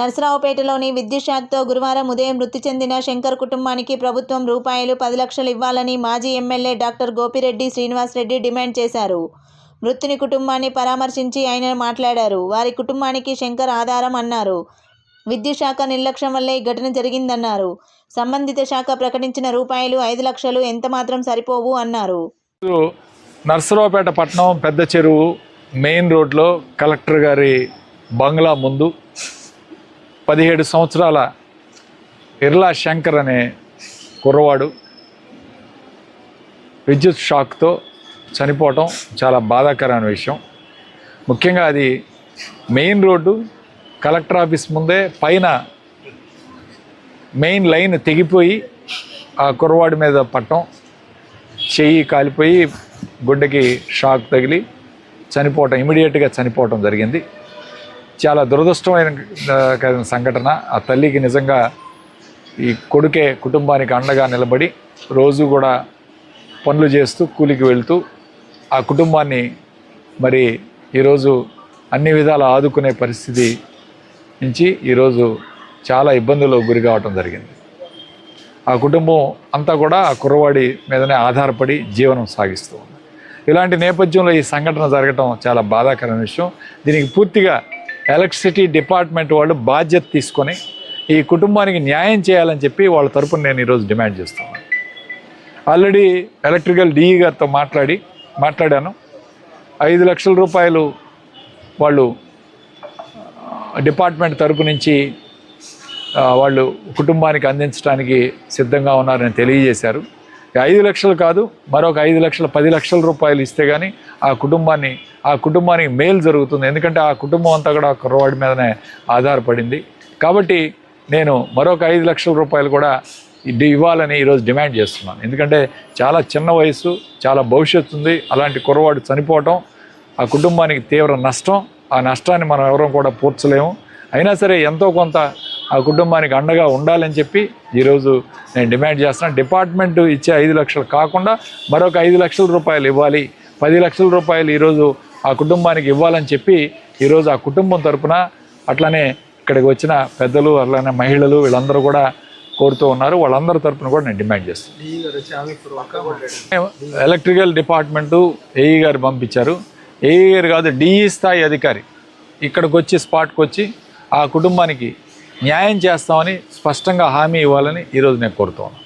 నర్సరావుపేటలోని విద్యుత్ షాక్తో గురువారం ఉదయం మృతి చెందిన శంకర్ కుటుంబానికి ప్రభుత్వం రూపాయలు పది లక్షలు ఇవ్వాలని మాజీ MLA doctor Gopireddy Srinivasa Reddy demand చేశారు. మృతుని కుటుంబాన్ని పరామర్శించి ఆయన మాట్లాడారు. వారి కుటుంబానికి శంకర్ ఆధారం అన్నారు. విద్యుత్ శాఖ నిర్లక్ష్యం వల్లే ఈ ఘటన జరిగిందన్నారు. సంబంధిత శాఖ ప్రకటించిన రూపాయలు ఐదు లక్షలు ఎంత మాత్రం సరిపోవు అన్నారు. నర్సరావుపేట పట్టణం పెద్ద చెరువు మెయిన్ రోడ్లో కలెక్టర్ గారి బంగ్లా ముందు పదిహేడు సంవత్సరాల ఇర్లా శంకర్ అనే కుర్రవాడు విద్యుత్ షాక్తో చనిపోవటం చాలా బాధాకరమైన విషయం. ముఖ్యంగా అది మెయిన్ రోడ్డు కలెక్టర్ ఆఫీస్ ముందే పైన మెయిన్ లైన్ తెగిపోయి ఆ కుర్రవాడి మీద పట్టం చెయ్యి కాలిపోయి గుడ్డకి షాక్ తగిలి చనిపోవటం ఇమీడియట్గా చనిపోవటం జరిగింది. చాలా దురదృష్టమైన కలిగిన సంఘటన. ఆ తల్లికి నిజంగా ఈ కొడుకే కుటుంబానికి అండగా నిలబడి రోజు కూడా పనులు చేస్తూ కూలికి వెళ్తూ ఆ కుటుంబాన్ని మరి ఈరోజు అన్ని విధాలు ఆదుకునే పరిస్థితి నుంచి ఈరోజు చాలా ఇబ్బందులకు గురి కావటం జరిగింది. ఆ కుటుంబం అంతా కూడా ఆ కుర్రవాడి మీదనే ఆధారపడి జీవనం సాగిస్తూ ఉంది. ఇలాంటి నేపథ్యంలో ఈ సంఘటన జరగటం చాలా బాధాకరమైన విషయం. దీనికి పూర్తిగా ఎలక్ట్రిసిటీ డిపార్ట్మెంట్ వాళ్ళు బాధ్యత తీసుకొని ఈ కుటుంబానికి న్యాయం చేయాలని చెప్పి వాళ్ళ తరపున నేను ఈరోజు డిమాండ్ చేస్తున్నాను. ఆల్రెడీ ఎలక్ట్రికల్ డిఈ గారితో మాట్లాడి మాట్లాడాను. ఐదు లక్షల రూపాయలు వాళ్ళు డిపార్ట్మెంట్ తరపు నుంచి వాళ్ళు కుటుంబానికి అందించడానికి సిద్ధంగా ఉన్నారని తెలియజేశారు. ఐదు లక్షలు కాదు మరొక ఐదు లక్షల పది లక్షల రూపాయలు ఇస్తే కానీ ఆ కుటుంబాన్ని ఆ కుటుంబానికి మేలు జరుగుతుంది. ఎందుకంటే ఆ కుటుంబం అంతా కూడా ఆ కుర్రవాడి మీదనే ఆధారపడింది. కాబట్టి నేను మరొక ఐదు లక్షల రూపాయలు కూడా ఇది ఇవ్వాలని ఈరోజు డిమాండ్ చేస్తున్నాను. ఎందుకంటే చాలా చిన్న వయసు చాలా భవిష్యత్తు ఉంది. అలాంటి కుర్రవాడు చనిపోవటం ఆ కుటుంబానికి తీవ్ర నష్టం. ఆ నష్టాన్ని మనం ఎవరూ కూడా పూడ్చలేము అయినా సరే ఎంతో కొంత ఆ కుటుంబానికి అండగా ఉండాలని చెప్పి ఈరోజు నేను డిమాండ్ చేస్తున్నాను డిపార్ట్మెంట్ ఇచ్చే ఐదు లక్షలు కాకుండా మరొక ఐదు లక్షల రూపాయలు ఇవ్వాలి. పది లక్షల రూపాయలు ఈరోజు ఆ కుటుంబానికి ఇవ్వాలని చెప్పి ఈరోజు ఆ కుటుంబం తరపున అట్లనే ఇక్కడికి వచ్చిన పెద్దలు అట్లనే మహిళలు వీళ్ళందరూ కూడా కోరుతూ ఉన్నారు. వాళ్ళందరి తరపున కూడా నేను డిమాండ్ చేస్తున్నాను ఎలక్ట్రికల్ డిపార్ట్మెంటు ఏఈ గారు పంపించారు. ఏఈ గారు కాదు డిఈ స్థాయి అధికారి. ఇక్కడికి వచ్చి స్పాట్కి వచ్చి ఆ కుటుంబానికి న్యాయం చేస్తామని స్పష్టంగా హామీ ఇవ్వాలని ఈరోజు నేను కోరుతున్నాను